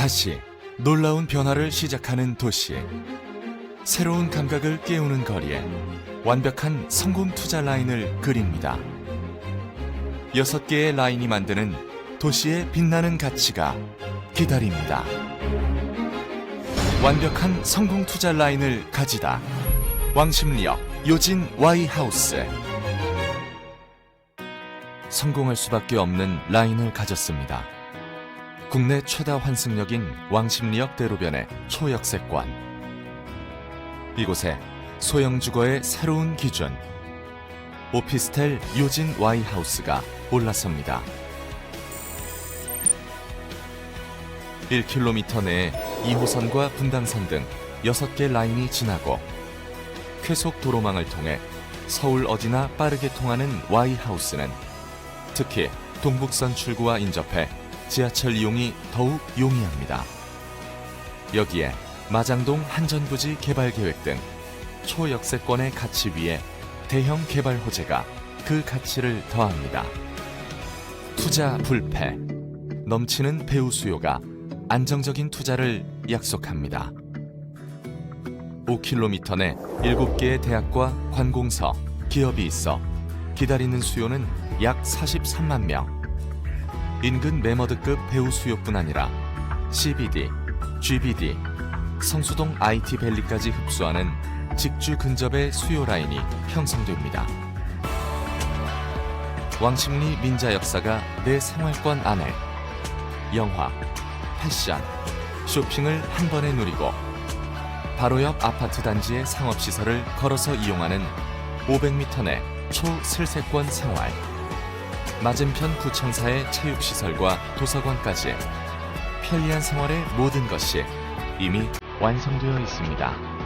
다시 놀라운 변화를 시작하는 도시. 새로운 감각을 깨우는 거리에 완벽한 성공 투자 라인을 그립니다. 여섯 개의 라인이 만드는 도시의 빛나는 가치가 기다립니다. 완벽한 성공 투자 라인을 가지다. 왕십리역 요진 Y하우스. 성공할 수밖에 없는 라인을 가졌습니다. 국내 최다 환승역인 왕십리역 대로변의 초역세권. 이곳에 소형 주거의 새로운 기준. 오피스텔 요진 Y하우스가 올라섭니다. 1km 내에 2호선과 분당선 등 6개 라인이 지나고 쾌속 도로망을 통해 서울 어디나 빠르게 통하는 Y하우스는 특히 동북선 출구와 인접해 지하철 이용이 더욱 용이합니다. 여기에 마장동 한전부지 개발 계획 등 초역세권의 가치 위에 대형 개발 호재가 그 가치를 더합니다. 투자 불패, 넘치는 배우 수요가 안정적인 투자를 약속합니다. 5km 내 7개의 대학과 관공서, 기업이 있어 기다리는 수요는 약 43만 명. 인근 메머드급 배우 수요뿐 아니라 CBD, GBD, 성수동 IT밸리까지 흡수하는 직주 근접의 수요 라인이 형성됩니다. 왕십리 민자 역사가 내 생활권 안에 영화, 패션, 쇼핑을 한 번에 누리고 바로 옆 아파트 단지의 상업시설을 걸어서 이용하는 500m 내 초슬세권 생활 맞은편 구청사의 체육시설과 도서관까지 편리한 생활의 모든 것이 이미 완성되어 있습니다.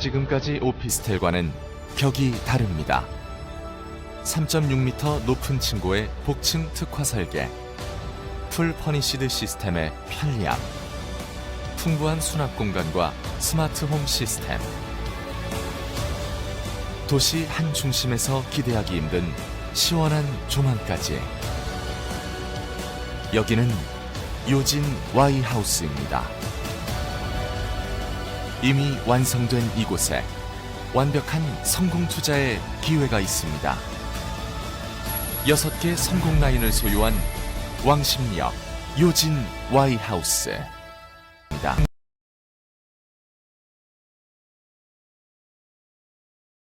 지금까지 오피스텔과는 격이 다릅니다. 3.6m 높은 층고의 복층 특화 설계, 풀 퍼니시드 시스템의 편리함, 풍부한 수납 공간과 스마트 홈 시스템, 도시 한 중심에서 기대하기 힘든 시원한 조망까지. 여기는 요진 Y하우스입니다. 이미 완성된 이곳에 완벽한 성공 투자의 기회가 있습니다. 여섯 개 성공 라인을 소유한 왕십리역 요진 Y하우스입니다.